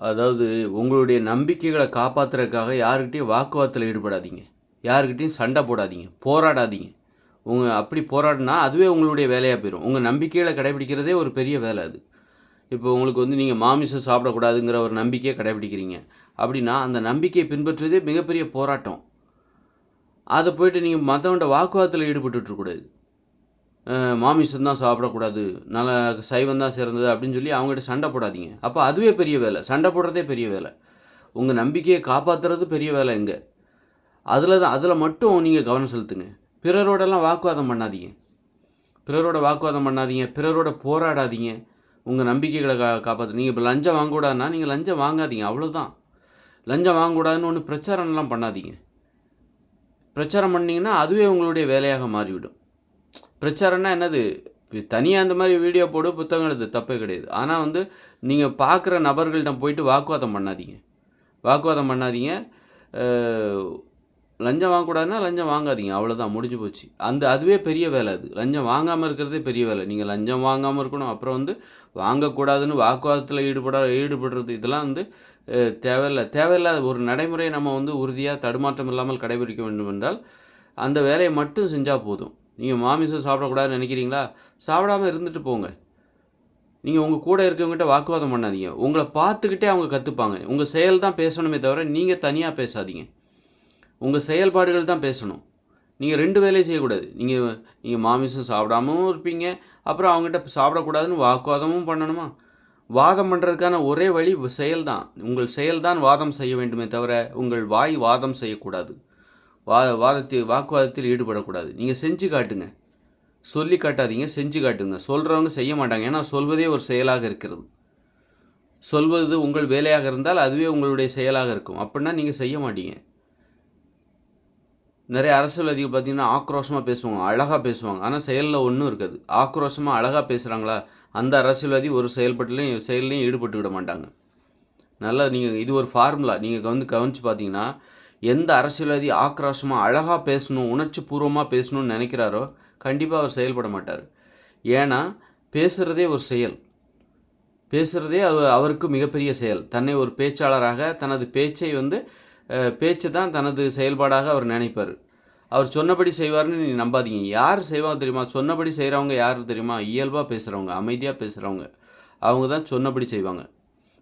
அதாவது உங்களுடைய நம்பிக்கைகளை காப்பாற்றுறதுக்காக யாருக்கிட்டையும் வாக்குவாதத்தில் ஈடுபடாதீங்க. யாருக்கிட்டையும் சண்டை போடாதீங்க. போராடாதீங்க. உங்கள் அப்படி போராடினா அதுவே உங்களுடைய வேலையாக போயிடும் உங்கள் நம்பிக்கைகளை கடைபிடிக்கிறதே ஒரு பெரிய வேலை அது. இப்போ உங்களுக்கு வந்து நீங்கள் மாமிசம் சாப்பிடக்கூடாதுங்கிற ஒரு நம்பிக்கையை கடைபிடிக்கிறீங்க. அப்படின்னா அந்த நம்பிக்கையை பின்பற்றுவதே மிகப்பெரிய போராட்டம். அதை போயிட்டு நீங்கள் மற்றவன்ட வாக்குவாதத்தில் ஈடுபட்டுருக்கூடாது மாமிசம் தான் சாப்பிடக்கூடாது. நல்ல சைவம் தான் சிறந்தது அப்படின்னு சொல்லி அவங்ககிட்ட சண்டை போடாதீங்க. அப்போ அதுவே பெரிய வேலை. சண்டை போடுறதே பெரிய வேலை. உங்கள் நம்பிக்கையை காப்பாற்றுறது பெரிய வேலை எங்கே அதில் தான் அதில் மட்டும் நீங்கள் கவனம் செலுத்துங்க. பிறரோடெல்லாம் வாக்குவாதம் பண்ணாதீங்க. பிறரோட வாக்குவாதம் பண்ணாதீங்க. பிறரோட போராடாதீங்க. உங்கள் நம்பிக்கைகளை கா காப்பாற்று நீங்கள் இப்போ லஞ்சம் வாங்கக்கூடாதுன்னா நீங்கள் லஞ்சம் வாங்காதீங்க. அவ்வளோதான் லஞ்சம் வாங்கக்கூடாதுன்னு ஒன்று பிரச்சாரம்லாம் பண்ணாதீங்க. பிரச்சாரம் பண்ணிங்கன்னா அதுவே உங்களுடைய வேலையாக மாறிவிடும். பிரச்சாரம்னா என்னது? தனியாக அந்த மாதிரி வீடியோ போடு புத்தகம் எழுது தப்பே கிடையாது. ஆனால் வந்து நீங்கள் பார்க்குற நபர்கள்ட்ட போயிட்டு வாக்குவாதம் பண்ணாதீங்க. வாக்குவாதம் பண்ணாதீங்க. லஞ்சம் வாங்கக்கூடாதுன்னா லஞ்சம் வாங்காதீங்க. அவ்வளோதான் முடிஞ்சு போச்சு. அந்த அதுவே பெரிய வேலை அது. லஞ்சம் வாங்காமல் இருக்கிறதே பெரிய வேலை. நீங்கள் லஞ்சம் வாங்காமல் இருக்கணும். அப்புறம் வந்து வாங்கக்கூடாதுன்னு வாக்குவாதத்தில் ஈடுபட ஈடுபடுறது இதெல்லாம் வந்து தேவையில்லை. தேவையில்லாத ஒரு நடைமுறையை நம்ம வந்து உறுதியாக தடுமாற்றம் இல்லாமல் கடைபிடிக்க வேண்டும் என்றால் அந்த வேலையை மட்டும் செஞ்சால் போதும். நீங்கள் மாமிசம் சாப்பிடக்கூடாதுன்னு நினைக்கிறீங்களா? சாப்பிடாமல் இருந்துட்டு போங்க. நீங்கள் உங்கள் கூட இருக்கவங்ககிட்ட வாக்குவாதம் பண்ணாதீங்க. உங்களை பார்த்துக்கிட்டே அவங்க கற்றுப்பாங்க உங்கள் செயல் தான் பேசணுமே தவிர நீங்கள் தனியாக பேசாதீங்க. உங்கள் செயல்பாடுகள் தான் பேசணும். நீங்கள் ரெண்டு வேலையும் செய்யக்கூடாது. நீங்கள் நீங்கள் மாமிசம் சாப்பிடாமவும் இருப்பீங்க. அப்புறம் அவங்ககிட்ட சாப்பிடக்கூடாதுன்னு வாக்குவாதமும் பண்ணணுமா? வாதம் பண்ணுறதுக்கான ஒரே வழி செயல் தான் உங்கள் செயல்தான் வாதம் செய்ய வேண்டுமே தவிர உங்கள் வாய் வாதம் செய்யக்கூடாது. வா வாதத்தில் வாக்குவாதத்தில் ஈடுபடக்கூடாது. நீங்கள் செஞ்சு காட்டுங்க. சொல்லி காட்டாதீங்க செஞ்சு காட்டுங்க. சொல்கிறவங்க செய்ய மாட்டாங்க. ஏன்னா சொல்வதே ஒரு செயலாக இருக்கிறது. சொல்வது உங்கள் வேலையாக இருந்தால் அதுவே உங்களுடைய செயலாக இருக்கும். அப்படின்னா நீங்கள் செய்ய மாட்டீங்க. நிறைய அரசியல்வாதிகள் பார்த்தீங்கன்னா ஆக்ரோஷமாக பேசுவாங்க அழகாக பேசுவாங்க. ஆனால் செயலில் ஒன்றும் இருக்காது. ஆக்ரோஷமாக அழகாக பேசுகிறாங்களா அந்த அரசியல்வாதி ஒரு செயல்பட்டுலையும் செயல்லையும் ஈடுபட்டு விட மாட்டாங்க. நல்லா நீங்கள் இது ஒரு ஃபார்முலா நீங்கள் வந்து கவனித்து பார்த்தீங்கன்னா எந்த அரசியல்வாதி ஆக்ரோஷமாக அழகாக பேசணும் உணர்ச்சி பூர்வமாக பேசணும்னு நினைக்கிறாரோ கண்டிப்பாக அவர் செயல்பட மாட்டார். ஏன்னா பேசுகிறதே ஒரு செயல். பேசுகிறதே அது அவருக்கு மிகப்பெரிய செயல். தன்னை ஒரு பேச்சாளராக தனது பேச்சை வந்து பேச்சு தான் தனது செயல்பாடாக அவர் நினைப்பார். அவர் சொன்னபடி செய்வார்னு நீ நம்பாதீங்க. யார் செய்வாங்க தெரியுமா? சொன்னபடி செய்கிறவங்க யார் தெரியுமா? இயல்பாக பேசுகிறவங்க அமைதியாக பேசுகிறவங்க அவங்க தான் சொன்னபடி செய்வாங்க.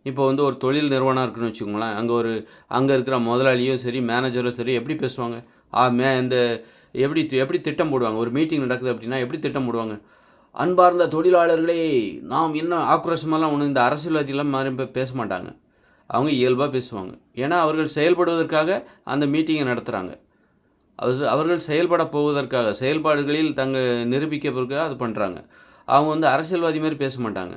இப்போ வந்து ஒரு தொழில் நிறுவனம் இருக்குன்னு வச்சுக்கோங்களேன். அங்கே ஒரு அங்கே இருக்கிற முதலாளியும் சரி மேனேஜரும் சரி எப்படி பேசுவாங்க? ஆ மே இந்த எப்படி எப்படி திட்டம் போடுவாங்க? ஒரு மீட்டிங் நடக்குது அப்படின்னா எப்படி திட்டம் போடுவாங்க? அன்பார்ந்த தொழிலாளர்களே நாம் என்ன ஆக்ரோஷமெல்லாம் ஒன்று இந்த அரசியல்வாதிகளாம் மாதிரி பேச மாட்டாங்க. அவங்க இயல்பாக பேசுவாங்க. ஏன்னா அவர்கள் செயல்படுவதற்காக அந்த மீட்டிங்கை நடத்துகிறாங்க அவர்கள் செயல்பட போவதற்காக செயல்பாடுகளில் தங்கள் பிறகு அது பண்ணுறாங்க அவங்க வந்து அரசியல்வாதி மாதிரி பேச மாட்டாங்க.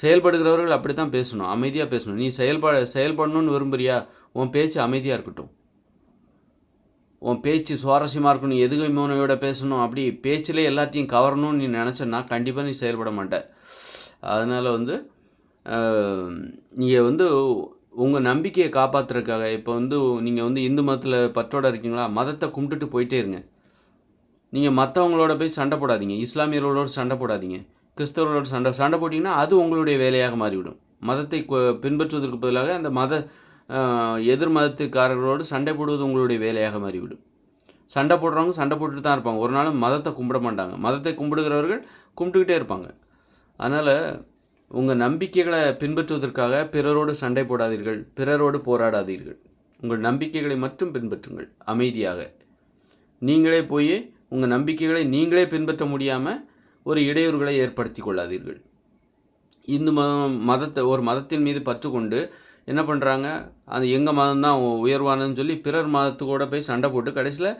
செயல்படுகிறவர்கள் அப்படி தான் பேசணும் அமைதியாக பேசணும். நீ செயல்பா செயல்படணும்னு விரும்புறியா? உன் பேச்சு அமைதியாக இருக்கட்டும். உன் பேச்சு சுவாரஸ்யமாக இருக்கணும் எதுகை மோனையோட பேசணும். அப்படி பேச்சிலே எல்லாத்தையும் கவரணும்னு நீ நினச்சன்னா கண்டிப்பாக நீ செயல்பட மாட்ட. அதனால் வந்து நீங்கள் வந்து உங்கள் நம்பிக்கையை காப்பாற்றுறதுக்காக இப்போ வந்து நீங்கள் வந்து இந்து மதத்தில் பற்றோட இருக்கீங்களா? மதத்தை கும்பிட்டுட்டு போயிட்டே இருங்க. நீங்கள் மற்றவங்களோட போய் சண்டை போடாதீங்க. இஸ்லாமியர்களோட சண்டை போடாதீங்க. கிறிஸ்தவர்களோட சண்டை. சண்டை போட்டிங்கன்னா அது உங்களுடைய வேலையாக மாறிவிடும். மதத்தை பின்பற்றுவதற்கு பதிலாக அந்த மத எதிர் மதத்துக்காரர்களோடு சண்டை போடுவது உங்களுடைய வேலையாக மாறிவிடும். சண்டை போடுறவங்க சண்டை போட்டுட்டு தான் இருப்பாங்க. ஒரு நாளும் மதத்தை கும்பிட மாட்டாங்க. மதத்தை கும்பிடுகிறவர்கள் கும்பிட்டுக்கிட்டே இருப்பாங்க. அதனால் உங்கள் நம்பிக்கைகளை பின்பற்றுவதற்காக பிறரோடு சண்டை போடாதீர்கள். பிறரோடு போராடாதீர்கள். உங்கள் நம்பிக்கைகளை மட்டும் பின்பற்றுங்கள். அமைதியாக. நீங்களே போய் உங்கள் நம்பிக்கைகளை நீங்களே பின்பற்ற முடியாமல் ஒரு இடையூறுகளை ஏற்படுத்தி கொள்ளாதீர்கள். இந்து மதம் மதத்தை ஒரு மதத்தின் மீது பற்று கொண்டு என்ன பண்ணுறாங்க அது எங்கள் மதம் தான் உயர்வானதுன்னு சொல்லி பிறர் மதத்து கூட போய் சண்டை போட்டு கடைசியில்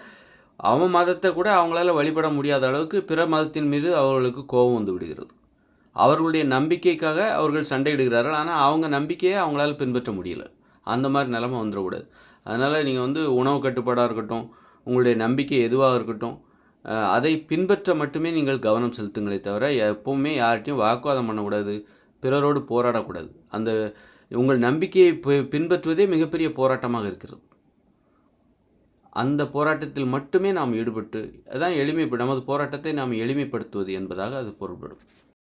அவன் மதத்தை கூட அவங்களால வழிபட முடியாத அளவுக்கு பிற மதத்தின் மீது அவர்களுக்கு கோபம் வந்து விடுகிறது. அவர்களுடைய நம்பிக்கைக்காக அவர்கள் சண்டையிடுகிறார்கள். ஆனால் அவங்க நம்பிக்கையை அவங்களால பின்பற்ற முடியல. அந்த மாதிரி நிலமை வந்துடக்கூடாது. அதனால் நீங்கள் வந்து உணவு கட்டுப்பாடாக இருக்கட்டும் உங்களுடைய நம்பிக்கை எதுவாக இருக்கட்டும் அதை பின்பற்ற மட்டுமே நீங்கள் கவனம் செலுத்துங்களே தவிர எப்போவுமே யார்கிட்டையும் வாக்குவாதம் பண்ணக்கூடாது பிறரோடு போராடக்கூடாது. அந்த உங்கள் நம்பிக்கையை பின்பற்றுவதே மிகப்பெரிய போராட்டமாக இருக்கிறது. அந்த போராட்டத்தில் மட்டுமே நாம் ஈடுபட்டு அதான் எளிமை நமது போராட்டத்தை நாம் எளிமைப்படுத்துவது என்பதாக அது பொருள்படும்.